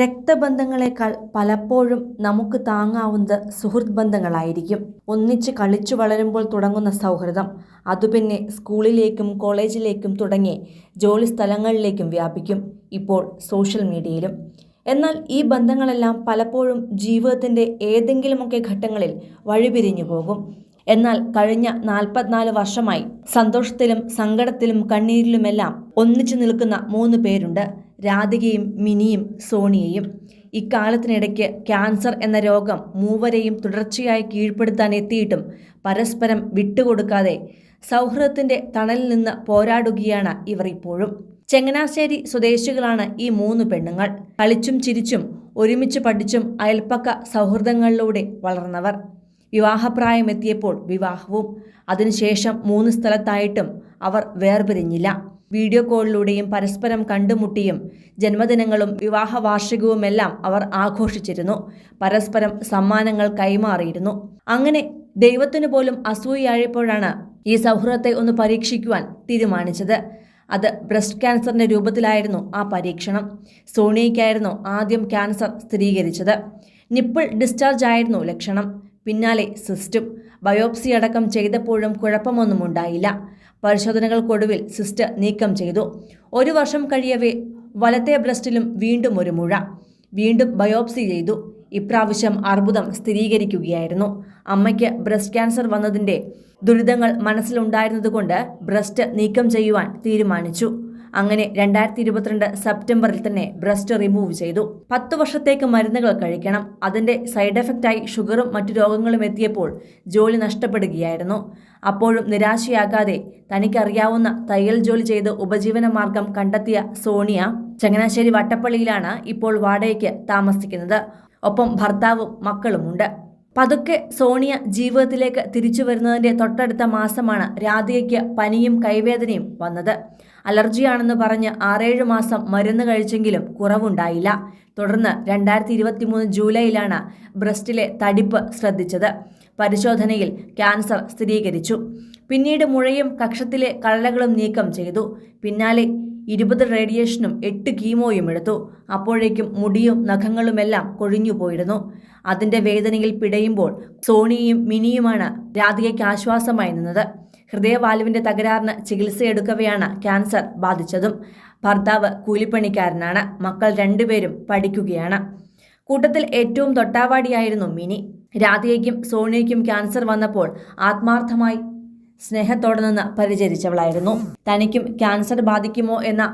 രക്തബന്ധങ്ങളെക്കാൾ പലപ്പോഴും നമുക്ക് താങ്ങാവുന്നത് സുഹൃത്ത് ബന്ധങ്ങളായിരിക്കും ഒന്നിച്ച് കളിച്ചു വളരുമ്പോൾ തുടങ്ങുന്ന സൗഹൃദം അതു പിന്നെ സ്കൂളിലേക്കും കോളേജിലേക്കും തുടങ്ങി ജോലി സ്ഥലങ്ങളിലേക്കും വ്യാപിക്കും ഇപ്പോൾ സോഷ്യൽ മീഡിയയിലും. എന്നാൽ ഈ ബന്ധങ്ങളെല്ലാം പലപ്പോഴും ജീവിതത്തിന്റെ ഏതെങ്കിലുമൊക്കെ ഘട്ടങ്ങളിൽ വഴിപിരിഞ്ഞു പോകും. എന്നാൽ കഴിഞ്ഞ നാൽപ്പത്തിനാല് വർഷമായി സന്തോഷത്തിലും സങ്കടത്തിലും കണ്ണീരിലുമെല്ലാം ഒന്നിച്ചു നിൽക്കുന്ന മൂന്ന് പേരുണ്ട്. രാധികയും മിനിയും സോണിയയും. ഇക്കാലത്തിനിടയ്ക്ക് ക്യാൻസർ എന്ന രോഗം മൂവരെയും തുടർച്ചയായി കീഴ്പ്പെടുത്താൻ എത്തിയിട്ടും പരസ്പരം വിട്ടുകൊടുക്കാതെ സൗഹൃദത്തിന്റെ തണലിൽ നിന്ന് പോരാടുകയാണ് ഇവർ ഇപ്പോഴും. ചങ്ങനാശ്ശേരി സ്വദേശികളാണ് ഈ മൂന്ന് പെണ്ണുങ്ങൾ. കളിച്ചും ചിരിച്ചും ഒരുമിച്ച് പഠിച്ചും അയൽപ്പക്ക സൗഹൃദങ്ങളിലൂടെ വളർന്നവർ. വിവാഹപ്രായമെത്തിയപ്പോൾ വിവാഹവും. അതിനുശേഷം മൂന്ന് സ്ഥലത്തായിട്ടും അവർ വേർപിരിഞ്ഞില്ല. വീഡിയോ കോളിലൂടെയും പരസ്പരം കണ്ടുമുട്ടിയും ജന്മദിനങ്ങളും വിവാഹ വാർഷികവുമെല്ലാം അവർ ആഘോഷിച്ചിരുന്നു. പരസ്പരം സമ്മാനങ്ങൾ കൈമാറിയിരുന്നു. അങ്ങനെ ദൈവത്തിനു പോലും അസൂയായപ്പോഴാണ് ഈ സൗഹൃദത്തെ ഒന്ന് പരീക്ഷിക്കുവാൻ തീരുമാനിച്ചത്. അത് ബ്രസ്റ്റ് ക്യാൻസറിന്റെ രൂപത്തിലായിരുന്നു ആ പരീക്ഷണം. സോണിയയ്ക്കായിരുന്നു ആദ്യം ക്യാൻസർ സ്ഥിരീകരിച്ചത്. നിപ്പിൾ ഡിസ്ചാർജ് ആയിരുന്നു ലക്ഷണം. പിന്നാലെ സിസ്റ്റും. ബയോപ്സി അടക്കം ചെയ്തപ്പോഴും കുഴപ്പമൊന്നും ഉണ്ടായില്ല. പരിശോധനകൾക്കൊടുവിൽ സിസ്റ്റ് നീക്കം ചെയ്തു. ഒരു വർഷം കഴിയവേ വലത്തെ ബ്രസ്റ്റിലും വീണ്ടും ഒരു മുഴ. വീണ്ടും ബയോപ്സി ചെയ്തു. ഇപ്രാവശ്യം അർബുദം സ്ഥിരീകരിക്കുകയായിരുന്നു. അമ്മയ്ക്ക് ബ്രസ്റ്റ് ക്യാൻസർ വന്നതിന്റെ ദുരിതങ്ങൾ മനസ്സിലുണ്ടായിരുന്നതുകൊണ്ട് ബ്രസ്റ്റ് നീക്കം ചെയ്യുവാൻ തീരുമാനിച്ചു. അങ്ങനെ രണ്ടായിരത്തി ഇരുപത്തിരണ്ട് സെപ്റ്റംബറിൽ തന്നെ ബ്രസ്റ്റ് റിമൂവ് ചെയ്തു. പത്തു വർഷത്തേക്ക് മരുന്നുകൾ കഴിക്കണം. അതിന്റെ സൈഡ് എഫക്റ്റായി ഷുഗറും മറ്റു രോഗങ്ങളും എത്തിയപ്പോൾ ജോലി നഷ്ടപ്പെടുകയായിരുന്നു. അപ്പോഴും നിരാശയാകാതെ തനിക്കറിയാവുന്ന തയ്യൽ ജോലി ചെയ്ത് ഉപജീവന മാർഗം കണ്ടെത്തിയ സോണിയ ചങ്ങനാശ്ശേരി വട്ടപ്പള്ളിയിലാണ് ഇപ്പോൾ വാടകയ്ക്ക് താമസിക്കുന്നത്. ഒപ്പം ഭർത്താവും മക്കളുമുണ്ട്. പതുക്കെ സോണിയ ജീവിതത്തിലേക്ക് തിരിച്ചു വരുന്നതിന്റെ തൊട്ടടുത്ത മാസമാണ് രാധികയ്ക്ക് പനിയും കൈവേദനയും വന്നത്. അലർജിയാണെന്ന് പറഞ്ഞ് ആറേഴ് മാസം മരുന്ന് കഴിച്ചെങ്കിലും കുറവുണ്ടായില്ല. തുടർന്ന് രണ്ടായിരത്തി ഇരുപത്തി മൂന്ന് ജൂലൈയിലാണ് ബ്രസ്റ്റിലെ തടിപ്പ് ശ്രദ്ധിച്ചത്. പരിശോധനയിൽ ക്യാൻസർ സ്ഥിരീകരിച്ചു. പിന്നീട് മുഴയും കക്ഷത്തിലെ കള്ളകളും നീക്കം ചെയ്തു. പിന്നാലെ ഇരുപത് റേഡിയേഷനും എട്ട് കീമോയും എടുത്തു. അപ്പോഴേക്കും മുടിയും നഖങ്ങളുമെല്ലാം കൊഴിഞ്ഞു പോയിരുന്നു. അതിന്റെ വേദനയിൽ പിടയുമ്പോൾ സോണിയും മിനിയുമാണ് രാധികയ്ക്ക് ആശ്വാസമായി നിന്നത്. ഹൃദയവാൽവിന്റെ തകരാറിന് ചികിത്സയെടുക്കവെയാണ് ക്യാൻസർ ബാധിച്ചതും. ഭർത്താവ് കൂലിപ്പണിക്കാരനാണ്. മക്കൾ രണ്ടുപേരും പഠിക്കുകയാണ്. കൂട്ടത്തിൽ ഏറ്റവും തൊട്ടാവാടിയായിരുന്നു മിനി. രാധികയ്ക്കും സോണിയയ്ക്കും ക്യാൻസർ വന്നപ്പോൾ ആത്മാർത്ഥമായി സ്നേഹത്തോടെ നിന്ന് പരിചരിച്ചവളായിരുന്നു. തനിക്കും ക്യാൻസർ ബാധിക്കുമോ എന്ന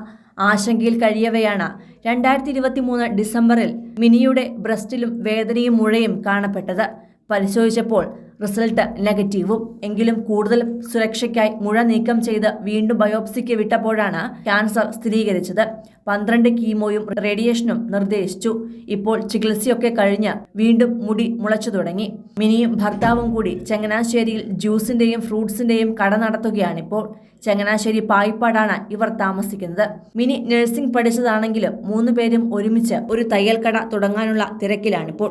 ആശങ്കയിൽ കഴിയവെയാണ് രണ്ടായിരത്തി ഇരുപത്തി മൂന്ന് ഡിസംബറിൽ മിനിയുടെ ബ്രസ്റ്റിലും വേദനയും മുഴയും കാണപ്പെട്ടത്. പരിശോധിച്ചപ്പോൾ റിസൾട്ട് നെഗറ്റീവും. എങ്കിലും കൂടുതൽ സുരക്ഷയ്ക്കായി മുഴ നീക്കം ചെയ്ത് വീണ്ടും ബയോപ്സിക്ക് വിട്ടപ്പോഴാണ് ക്യാൻസർ സ്ഥിരീകരിച്ചത്. പന്ത്രണ്ട് കീമോയും റേഡിയേഷനും നിർദ്ദേശിച്ചു. ഇപ്പോൾ ചികിത്സയൊക്കെ കഴിഞ്ഞ് വീണ്ടും മുടി മുളച്ചു തുടങ്ങി. മിനിയും ഭർത്താവും കൂടി ചങ്ങനാശ്ശേരിയിൽ ജ്യൂസിന്റെയും ഫ്രൂട്ട്സിന്റെയും കട നടത്തുകയാണിപ്പോൾ ചങ്ങനാശ്ശേരി പായിപ്പാടാണ് ഇവർ താമസിക്കുന്നത്. മിനി നഴ്സിംഗ് പഠിച്ചതാണെങ്കിലും മൂന്നുപേരും ഒരുമിച്ച് ഒരു തയ്യൽ കട തുടങ്ങാനുള്ള തിരക്കിലാണിപ്പോൾ.